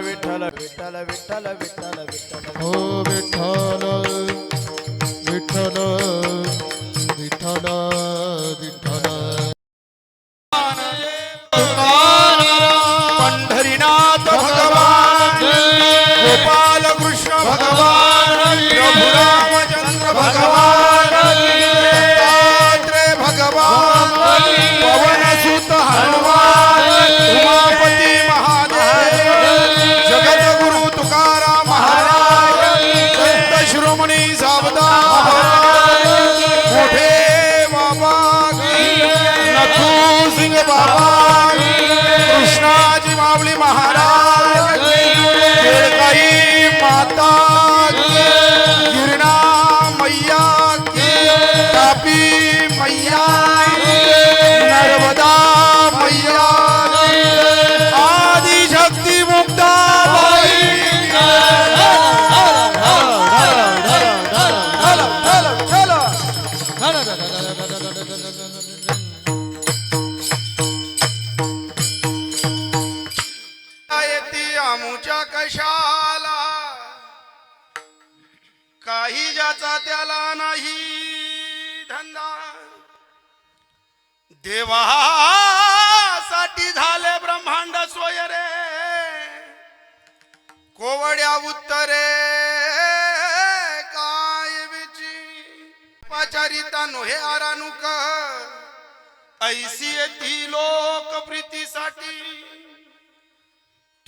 विठ्ठल विठ्ठल विठ्ठल विठ्ठल विठ्ठल हो विठ्ठल विठ्ठल Hara देशाला. काही ज्याचा त्याला नाही धंदा. देवासाठी झाले ब्रह्मांड सोय रे. कोवड्या उत्तरे काय विची. पाचारिता नोहे आरानुक. ऐसी येती लोक प्रीतीसाठी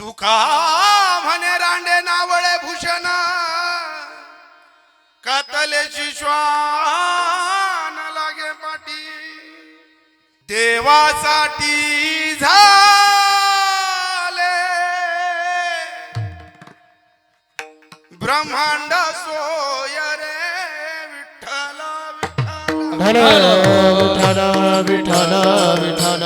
तुका म्हणे रांडे नावळे भूषण. कतलेची श्वान लागे पाटी. देवासाठी झाले. ब्रह्मांड सोय रे विठ्ठल विठ्ठल. विठ्ठल विठ्ठल विठ्ठल.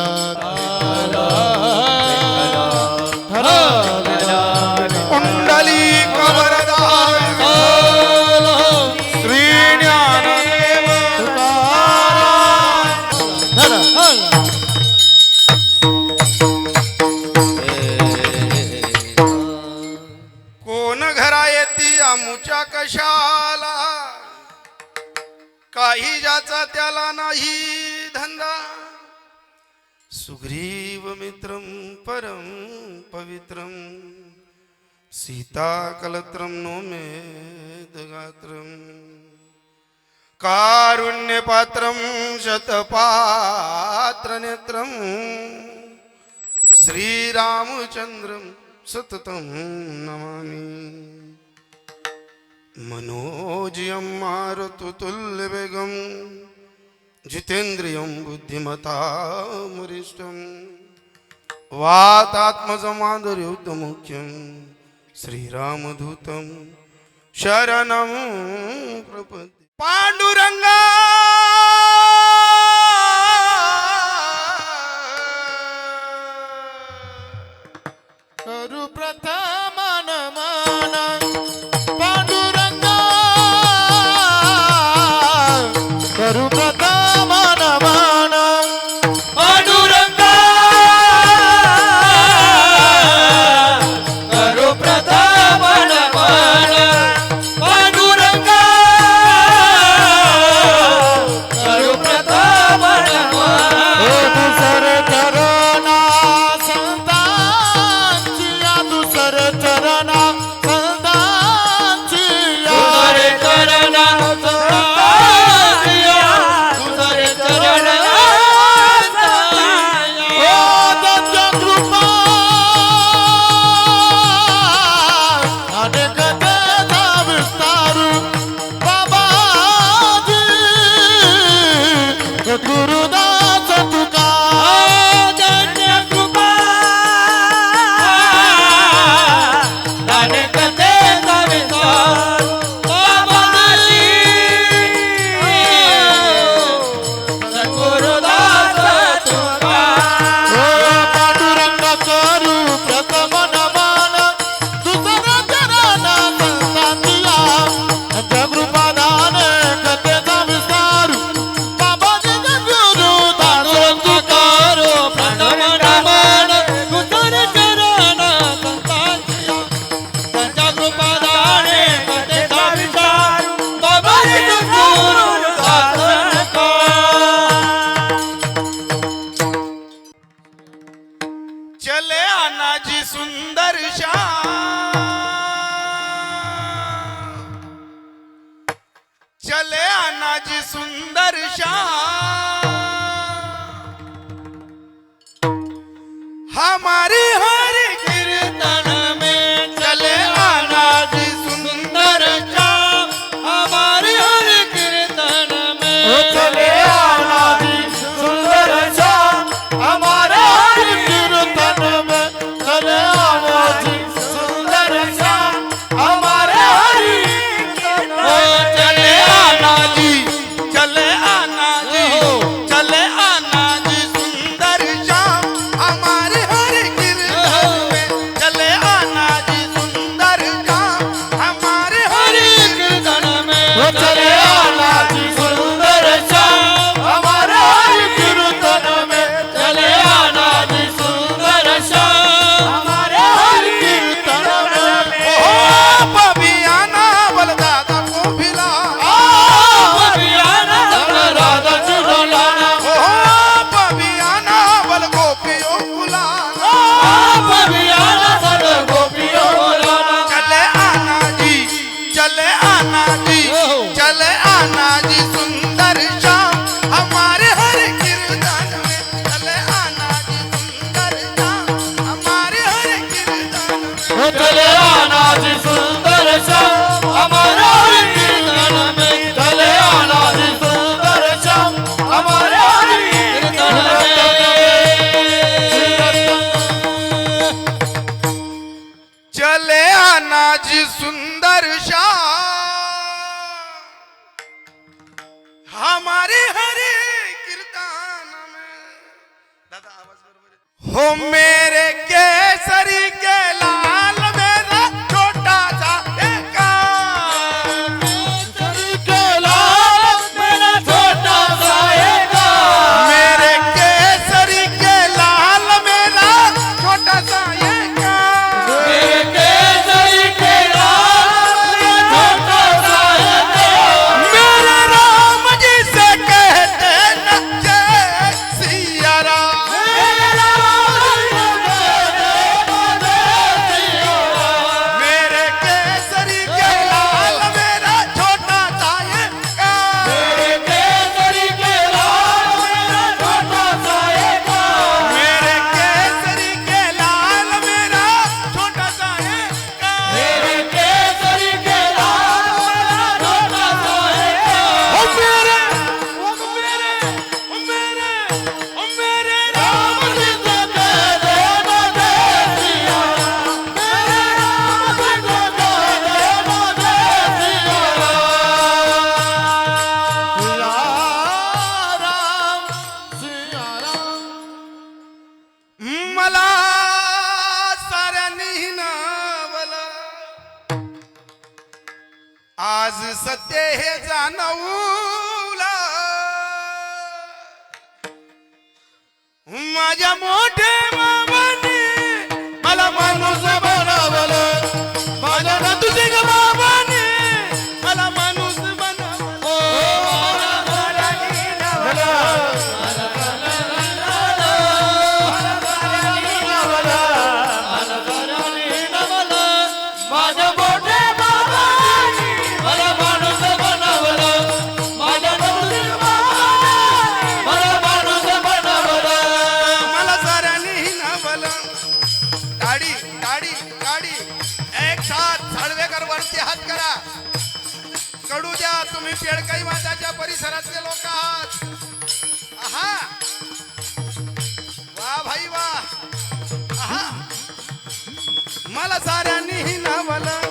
कोण घरा येती आमुच्या कशाला? काही ज्याचा त्याला नाही धंदा. सुग्रीव मित्रम परम पवित्रम सीता कलत्रम नो गात्रम कारुण्य पात्रम शतपात्र नेत्रम श्रीरामचंद्रम సతతం నమామి మనోజయం మారుతుల్యవేగం జితేంద్రియం బుద్ధిమతామరిష్టం వాతాత్మజమాధుర్యుద్ధముఖ్యం శ్రీరామదూతం శరణం ప్రపతి పాండురంగా కరు ప్రథమనమాన सुंदर शाह हमारे हरे कीर्तन में दादा आवाज बरोबर हो मेरे केसरी के ला आज सत्य हे जाणवला. माझ्या मोठे मामाने मला माणूस आहात तुम्ही पेडकाई माताच्या परिसरातले लोक आहात. आहा. वा भाई वा. आहा. मला साऱ्यांनीही नावलं.